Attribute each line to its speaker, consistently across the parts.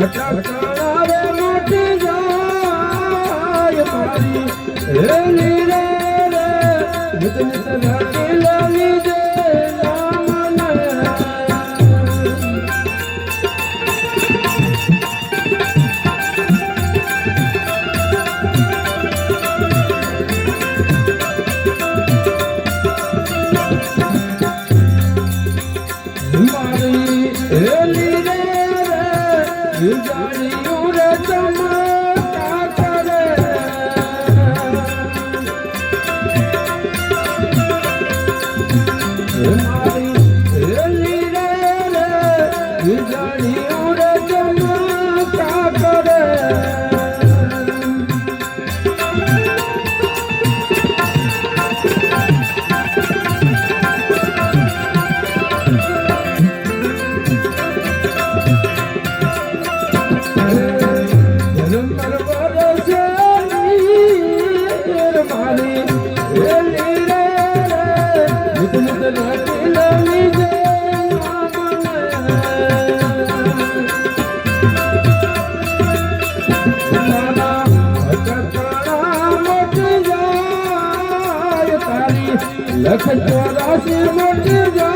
Speaker 1: જાય મારી जानिया سچو راجي مرجا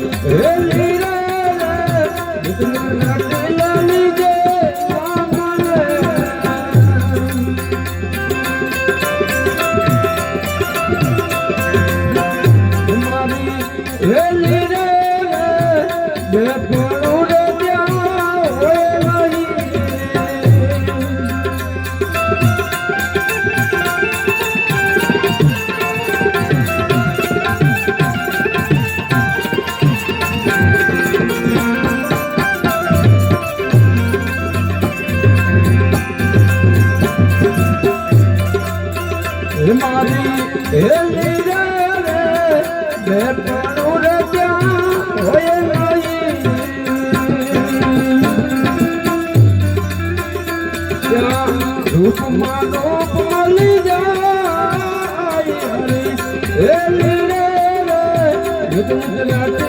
Speaker 1: Hey, hey, મારો પાલી જાય હરે હરે ગુજરાત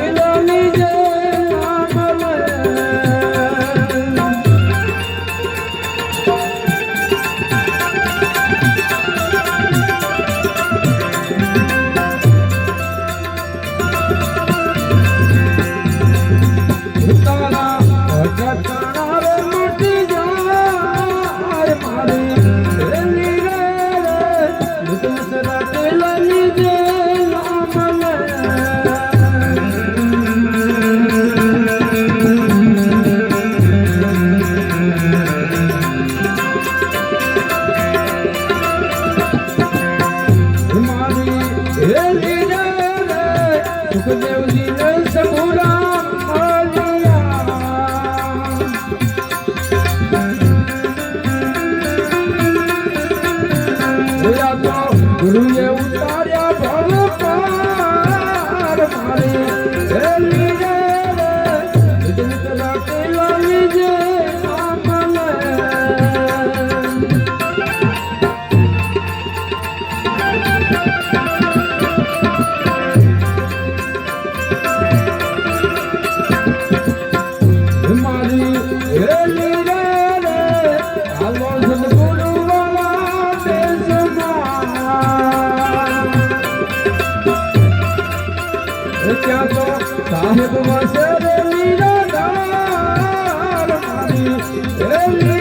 Speaker 1: ત્યાં તો સાહેબ વસે લીલા ગાળ મારી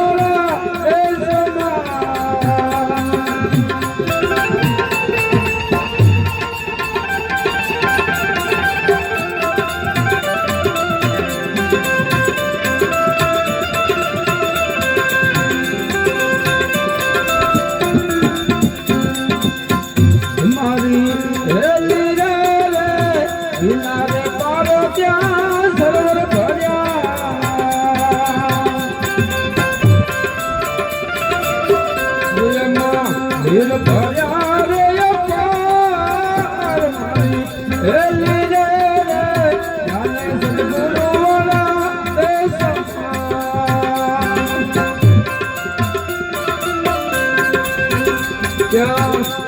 Speaker 1: કિનારે પારો ત્યાં સરોવર ભર્યા. નીર ભર્યા રે પાર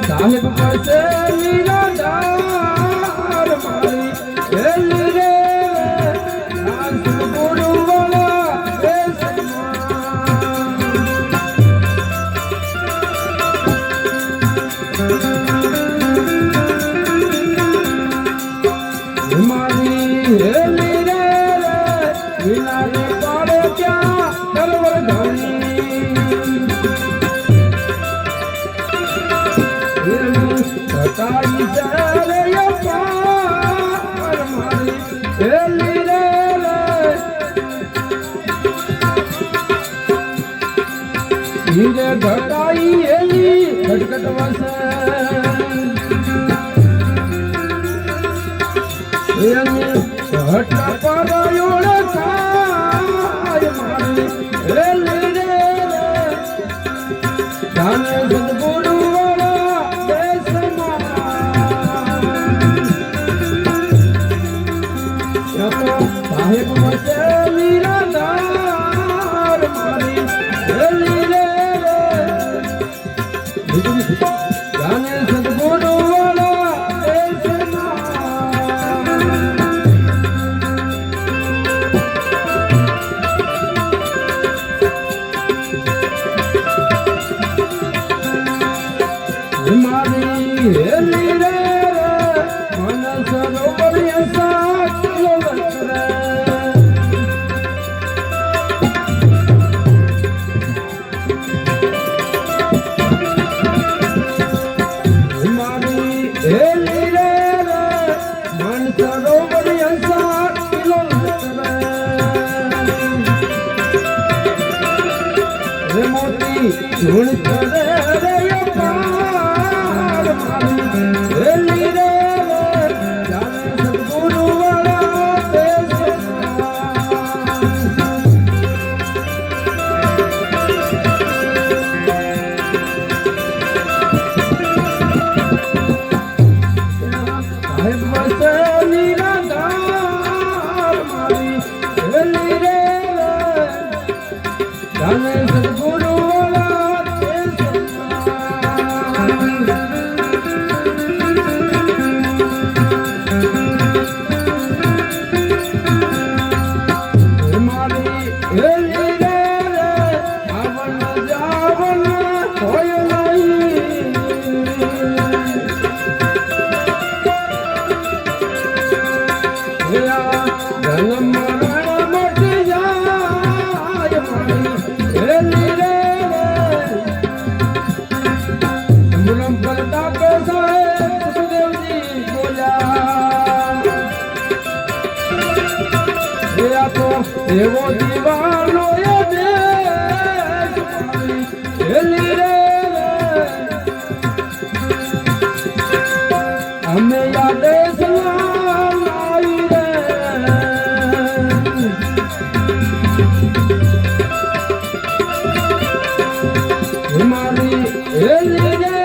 Speaker 1: સાહેબ પાસે નીરાધાર મારી Hello. હિંદ ઘટાઈ એવી ખટખટ વસે મોતી ઝૂણ એ તો એવો દીવાનો એ દેશ એલી રે. અમે આ દેશમાં આવી રે. હિમાલી એલી રે.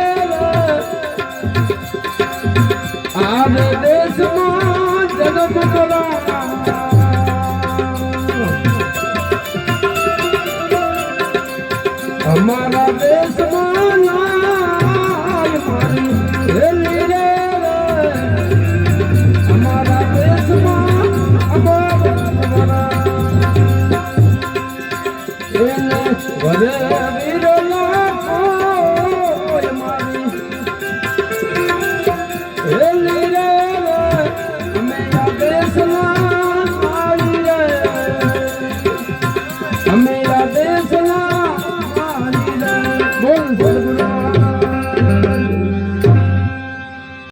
Speaker 1: આ દેશમાં જન્મ કરા વદરે